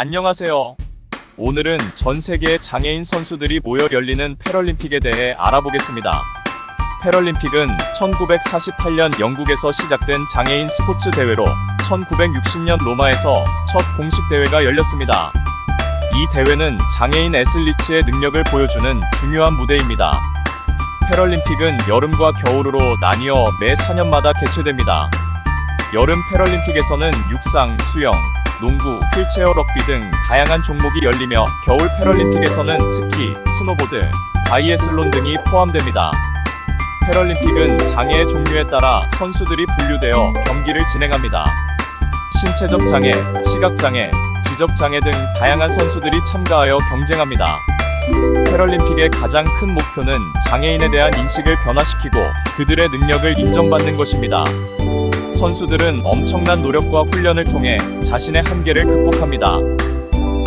안녕하세요. 오늘은 전 세계의 장애인 선수들이 모여 열리는 패럴림픽에 대해 알아보겠습니다. 패럴림픽은 1948년 영국에서 시작된 장애인 스포츠 대회로 1960년 로마에서 첫 공식 대회가 열렸습니다. 이 대회는 장애인 애슬리츠의 능력을 보여주는 중요한 무대입니다. 패럴림픽은 여름과 겨울으로 나뉘어 매 4년마다 개최됩니다. 여름 패럴림픽에서는 육상, 수영, 농구, 휠체어 럭비 등 다양한 종목이 열리며 겨울 패럴림픽에서는 스키, 스노보드, 바이애슬론 등이 포함됩니다. 패럴림픽은 장애의 종류에 따라 선수들이 분류되어 경기를 진행합니다. 신체적 장애, 시각 장애, 지적 장애 등 다양한 선수들이 참가하여 경쟁합니다. 패럴림픽의 가장 큰 목표는 장애인에 대한 인식을 변화시키고 그들의 능력을 인정받는 것입니다. 선수들은 엄청난 노력과 훈련을 통해 자신의 한계를 극복합니다.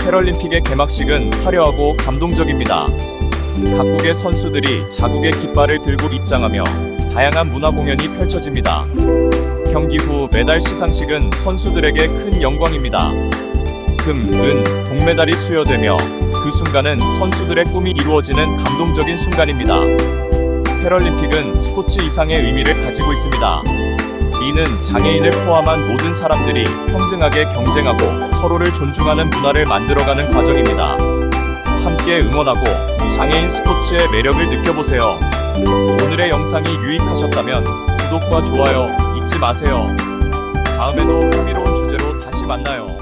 패럴림픽의 개막식은 화려하고 감동적입니다. 각국의 선수들이 자국의 깃발을 들고 입장하며 다양한 문화 공연이 펼쳐집니다. 경기 후 메달 시상식은 선수들에게 큰 영광입니다. 금, 은, 동메달이 수여되며 그 순간은 선수들의 꿈이 이루어지는 감동적인 순간입니다. 패럴림픽은 스포츠 이상의 의미를 가지고 있습니다. 이는 장애인을 포함한 모든 사람들이 평등하게 경쟁하고 서로를 존중하는 문화를 만들어가는 과정입니다. 함께 응원하고 장애인 스포츠의 매력을 느껴보세요. 오늘의 영상이 유익하셨다면 구독과 좋아요 잊지 마세요. 다음에도 흥미로운 주제로 다시 만나요.